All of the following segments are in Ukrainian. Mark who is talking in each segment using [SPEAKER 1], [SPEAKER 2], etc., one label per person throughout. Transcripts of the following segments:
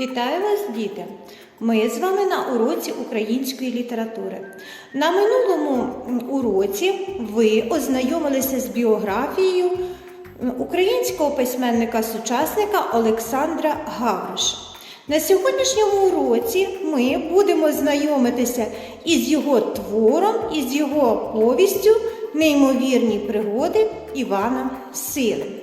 [SPEAKER 1] Вітаю вас, діти! Ми з вами на уроці української літератури. На минулому уроці ви ознайомилися з біографією українського письменника-сучасника Олександра Гавриша. На сьогоднішньому уроці ми будемо знайомитися із його твором, із його повістю Неймовірні пригоди Івана Сили.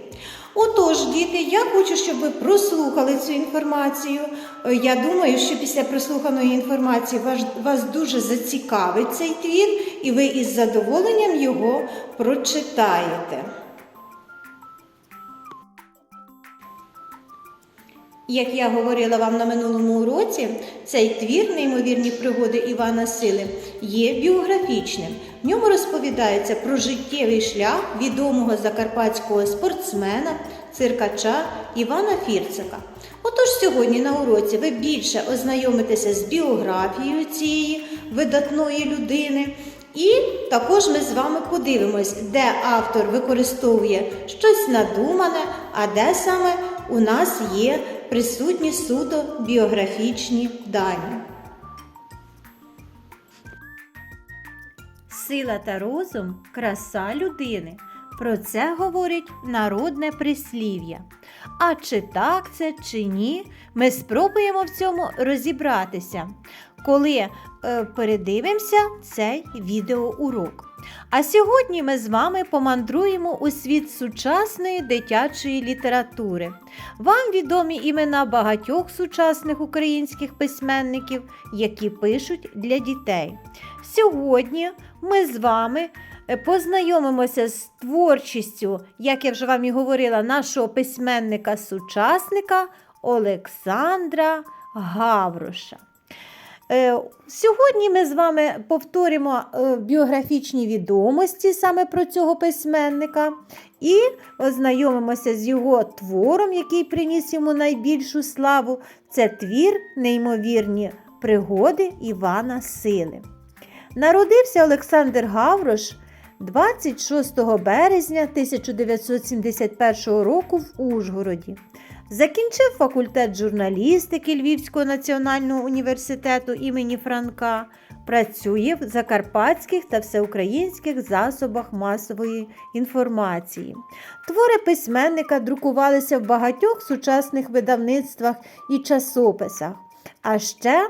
[SPEAKER 1] Отож, діти, я хочу, щоб ви прослухали цю інформацію. Е, Я думаю, що після прослуханої інформації вас, вас дуже зацікавить цей твір, і ви із задоволенням його прочитаєте. Як я говорила вам на минулому уроці, цей твір, неймовірні пригоди Івана Сили, є біографічним. В ньому розповідається про життєвий шлях відомого закарпатського спортсмена, циркача Івана Фірцика. Отож, сьогодні на уроці ви більше ознайомитеся з біографією цієї видатної людини. І також ми з вами подивимось, де автор використовує щось надумане, а де саме у нас є присутні суто біографічні дані. Сила та розум краса людини. Про це говорить народне прислів'я. А чи так це, чи ні, ми спробуємо в цьому розібратися, коли е, передивимося цей відеоурок. А сьогодні ми з вами помандруємо у світ сучасної дитячої літератури. Вам відомі імена багатьох сучасних українських письменників, які пишуть для дітей. Сьогодні ми з вами е, познайомимося з творчістю, як я вже вам і говорила, нашого письменника-сучасника Олександра Гавроша. Е, Сьогодні ми з вами повторимо е, біографічні відомості саме про цього письменника і ознайомимося з його твором, який приніс йому найбільшу славу. Це твір Неймовірні пригоди Івана Сили. Народився Олександр Гаврош 26 березня 1971 року в Ужгороді. Закінчив факультет журналістики Львівського національного університету імені Франка. Працює в закарпатських та всеукраїнських засобах масової інформації. Твори письменника друкувалися в багатьох сучасних видавництвах і часописах. А ще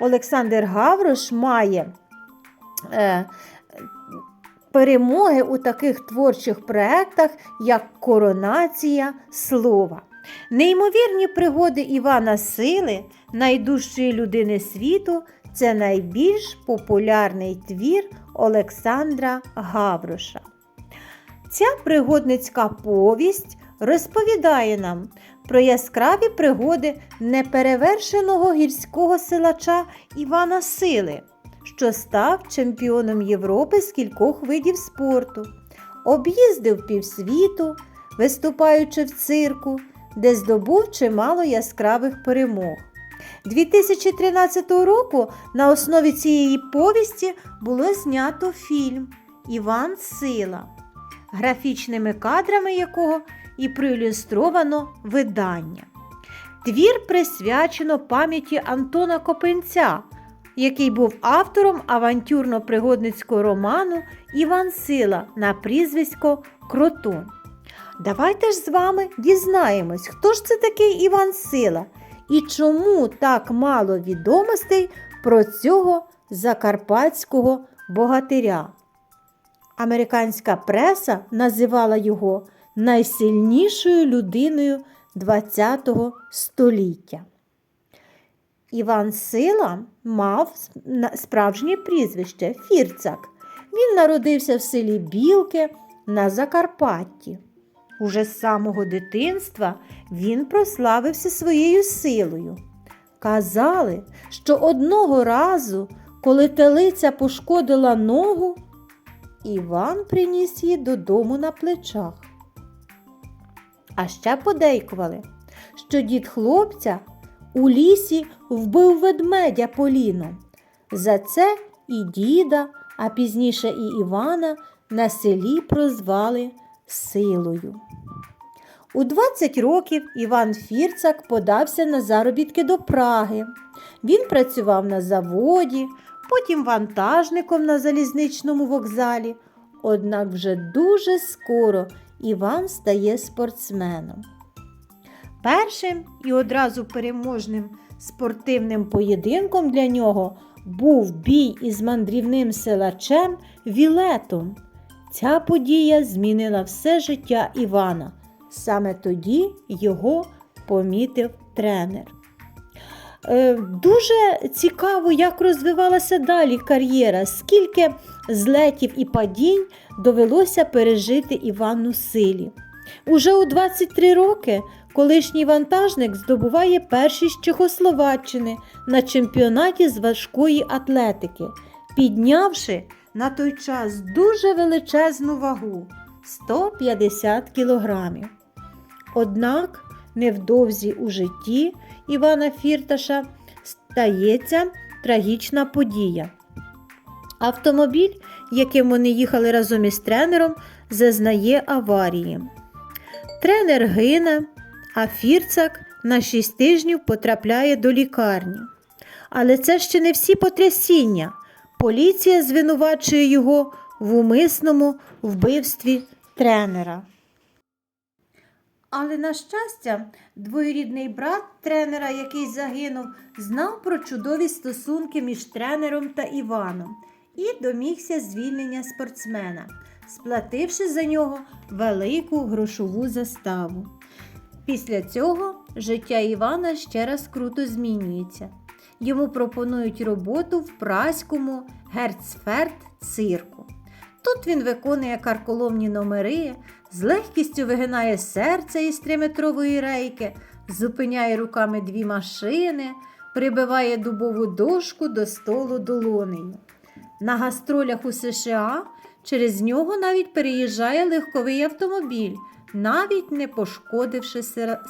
[SPEAKER 1] Олександр Гаврош має е, перемоги у таких творчих проєктах, як Коронація слова. Неймовірні пригоди Івана Сили, найдужчої людини світу, це найбільш популярний твір Олександра Гавроша. Ця пригодницька повість розповідає нам про яскраві пригоди неперевершеного гірського силача Івана Сили, що став чемпіоном Європи з кількох видів спорту, об'їздив півсвіту, виступаючи в цирку, де здобув чимало яскравих перемог. 2013 року на основі цієї повісті було знято фільм Іван Сила, графічними кадрами якого і проілюстровано видання. Твір присвячено пам'яті Антона Копенця, який був автором авантюрно-пригодницького роману Іван Сила на прізвисько Кротон. Давайте ж з вами дізнаємось, хто ж це такий Іван Сила і чому так мало відомостей про цього закарпатського богатиря. Американська преса називала його найсильнішою людиною ХХ століття. Іван Сила мав справжнє прізвище Фірцак. Він народився в селі Білки на Закарпатті. Уже з самого дитинства він прославився своєю силою. Казали, що одного разу, коли телиця пошкодила ногу, Іван приніс її додому на плечах. А ще подейкували, що дід хлопця у лісі вбив ведмедя Поліном. За це і діда, а пізніше і Івана на селі прозвали силою. У 20 років Іван Фірцак подався на заробітки до Праги. Він працював на заводі, потім вантажником на залізничному вокзалі. Однак вже дуже скоро Іван стає спортсменом. Першим і одразу переможним спортивним поєдинком для нього був бій із мандрівним силачем Вілетом. Ця подія змінила все життя Івана. Саме тоді його помітив тренер. Е, Дуже цікаво, як розвивалася далі кар'єра, скільки злетів і падінь довелося пережити Івану Силі. Уже у 23 роки колишній вантажник здобуває першість Чехословаччини на чемпіонаті з важкої атлетики, піднявши на той час дуже величезну вагу 150 кілограмів. Однак невдовзі у житті Івана Фірташа стається трагічна подія. Автомобіль, яким вони їхали разом із тренером, зазнає аварії. Тренер гине, а Фірцак на 6 тижнів потрапляє до лікарні. Але це ще не всі потрясіння. Поліція звинувачує його в умисному вбивстві тренера. Але, на щастя, двоюрідний брат тренера, який загинув, знав про чудові стосунки між тренером та Іваном і домігся звільнення спортсмена, сплативши за нього велику грошову заставу. Після цього життя Івана ще раз круто змінюється. Йому пропонують роботу в праському Герцферд цирку. Тут він виконує карколомні номери, з легкістю вигинає серце із триметрової рейки, зупиняє руками дві машини, прибиває дубову дошку до столу долонею. На гастролях у США через нього навіть переїжджає легковий автомобіль, навіть не пошкодивши сира-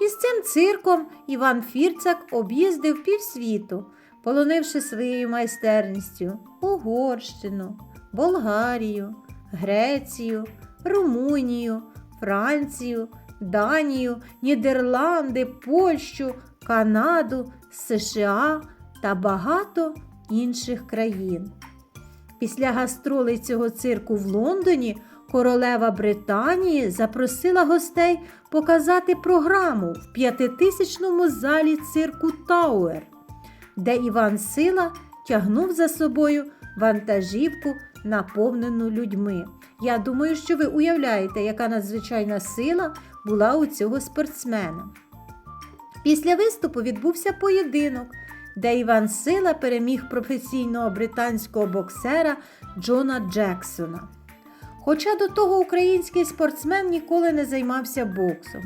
[SPEAKER 1] Із цим цирком Іван Фірцак об'їздив півсвіту, полонивши своєю майстерністю Угорщину, Болгарію, Грецію, Румунію, Францію, Данію, Нідерланди, Польщу, Канаду, США та багато інших країн. Після гастролей цього цирку в Лондоні королева Британії запросила гостей показати програму в п'ятитисячному залі цирку Тауер, де Іван Сила тягнув за собою вантажівку, наповнену людьми. Я думаю, що ви уявляєте, яка надзвичайна сила була у цього спортсмена. Після виступу відбувся поєдинок, де Іван Сила переміг професійного британського боксера Джона Джексона. Хоча до того український спортсмен ніколи не займався боксом.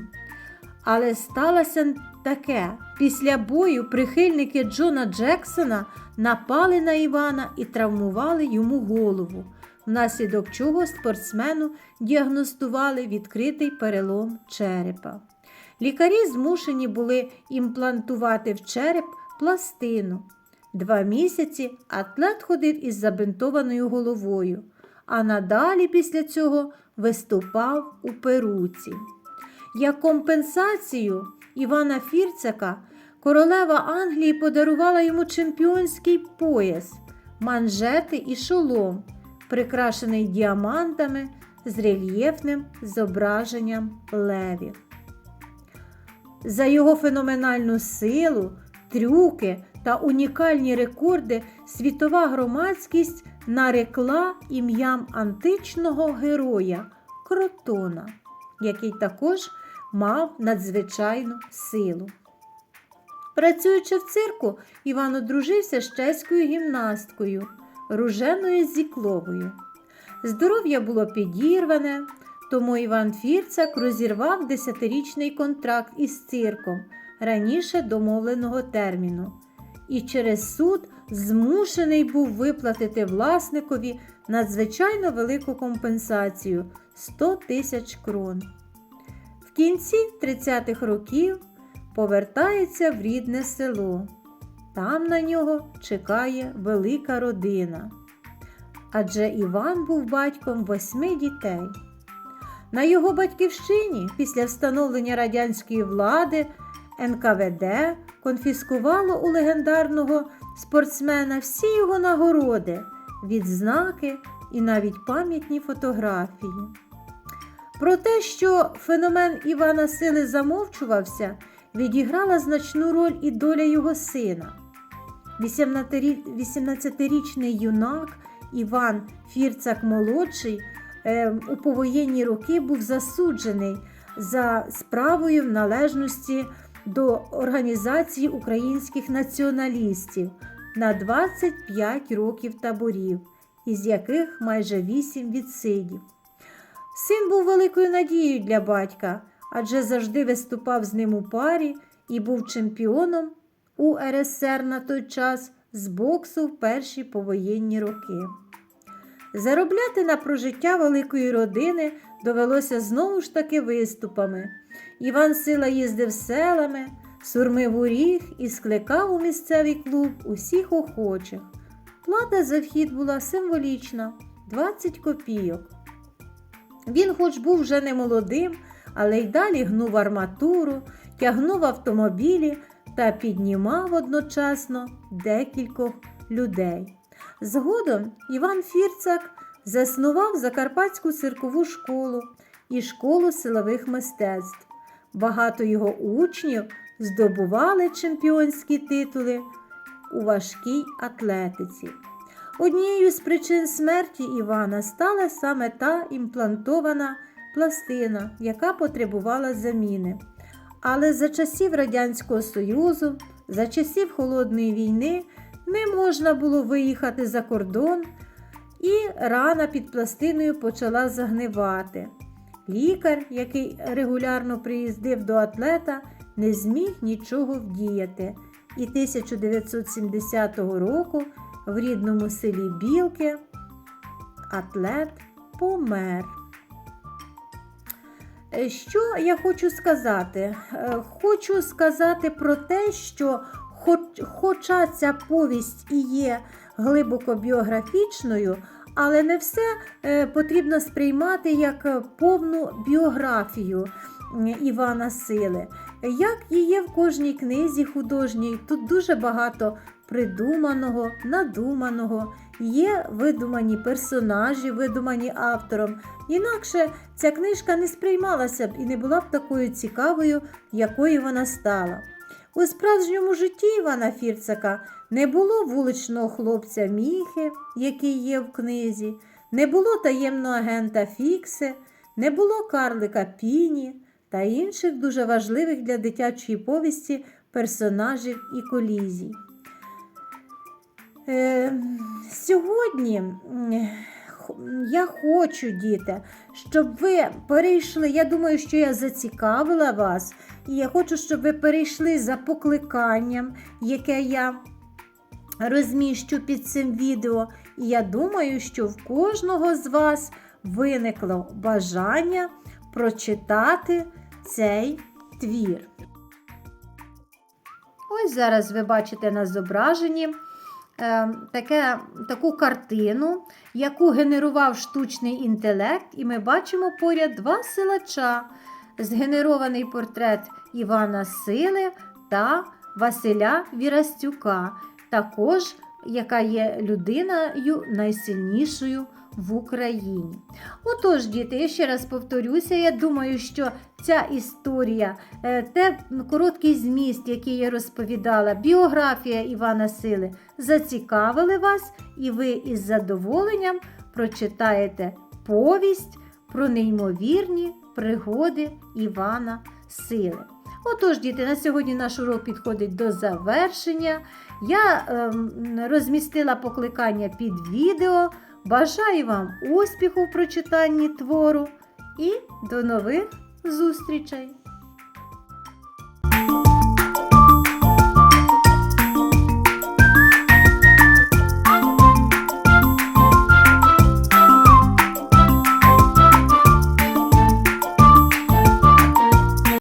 [SPEAKER 1] Але сталося таке: після бою прихильники Джона Джексона напали на Івана і травмували йому голову, внаслідок чого спортсмену діагностували відкритий перелом черепа. Лікарі змушені були імплантувати в череп пластину. Два місяці атлет ходив із забинтованою головою, а надалі після цього виступав у перуці. Як компенсацію Івана Фірцака королева Англії подарувала йому чемпіонський пояс, манжети і шолом, прикрашений діамантами з рельєфним зображенням левів. За його феноменальну силу, трюки та унікальні рекорди світова громадськість нарекла ім'ям античного героя Кротона, який також мав надзвичайну силу. Працюючи в цирку, Іван одружився з чеською гімнасткою Руженою Зікловою. Здоров'я було підірване, тому Іван Фірцак розірвав десятирічний контракт із цирком раніше домовленого терміну, і через суд змушений був виплатити власникові надзвичайно велику компенсацію 100 тисяч крон. В кінці 30-х років повертається в рідне село. Там на нього чекає велика родина. Адже Іван був батьком восьми дітей. На його батьківщині після встановлення радянської влади НКВД конфіскувало у легендарного спортсмена всі його нагороди, відзнаки і навіть пам'ятні фотографії. Про те, що феномен Івана Сили замовчувався, відіграла значну роль і доля його сина. 18-річний юнак Іван Фірцак молодший е, у повоєнні роки був засуджений за справою в належності до Організації українських націоналістів на 25 років таборів, із яких майже 8 відсидів. Син був великою надією для батька, адже завжди виступав з ним у парі і був чемпіоном УРСР на той час з боксу в перші повоєнні роки. Заробляти на прожиття великої родини довелося знову ж таки виступами. Іван Сила їздив селами, сурмив у ріг і скликав у місцевий клуб усіх охочих. Плата за вхід була символічна 20 копійок. Він, хоч був вже не молодим, але й далі гнув арматуру, тягнув автомобілі та піднімав одночасно декількох людей. Згодом Іван Фірцак заснував Закарпатську циркову школу і школу силових мистецтв. Багато його учнів здобували чемпіонські титули у важкій атлетиці. Однією з причин смерті Івана стала саме та імплантована пластина, яка потребувала заміни. Але за часів Радянського Союзу, за часів Холодної війни не можна було виїхати за кордон, і рана під пластиною почала загнивати. Лікар, який регулярно приїздив до атлета, не зміг нічого вдіяти. І 1970 року в рідному селі Білки атлет помер. Е, Що я хочу сказати? Е, Хочу сказати про те, що хоч, хоча ця повість і є глибоко біографічною, але не все е, потрібно сприймати як е, повну біографію Івана Сили. Як і є в кожній книзі художній, тут дуже багато придуманого, надуманого, є видумані персонажі, видумані автором. Інакше ця книжка не сприймалася б і не була б такою цікавою, якою вона стала. У справжньому житті Івана Фірцака не було вуличного хлопця Міхи, який є в книзі, не було таємного агента Фікси, не було карлика Піні та інших дуже важливих для дитячої повісті персонажів і колізій. Е, сьогодні я хочу, діти, щоб ви перейшли. Я думаю, що я зацікавила вас, і я хочу, щоб ви перейшли за покликанням, яке я розміщу під цим відео. І я думаю, що в кожного з вас виникло бажання прочитати цей твір. Ось зараз ви бачите на зображенні таке, таку картину, яку генерував штучний інтелект, і ми бачимо поряд два силача. Згенерований портрет Івана Сили та Василя Вірастюка, також яка є людиною найсильнішою в Україні. Отож, діти, я ще раз повторюся, я думаю, що ця історія, е, те короткий зміст, який я розповідала, біографія Івана Сили, зацікавили вас, і ви із задоволенням прочитаєте повість про неймовірні пригоди Івана Сили. Отож, діти, на сьогодні наш урок підходить до завершення. Я ем, розмістила покликання під відео. Бажаю вам успіху в прочитанні твору і до нових зустрічей!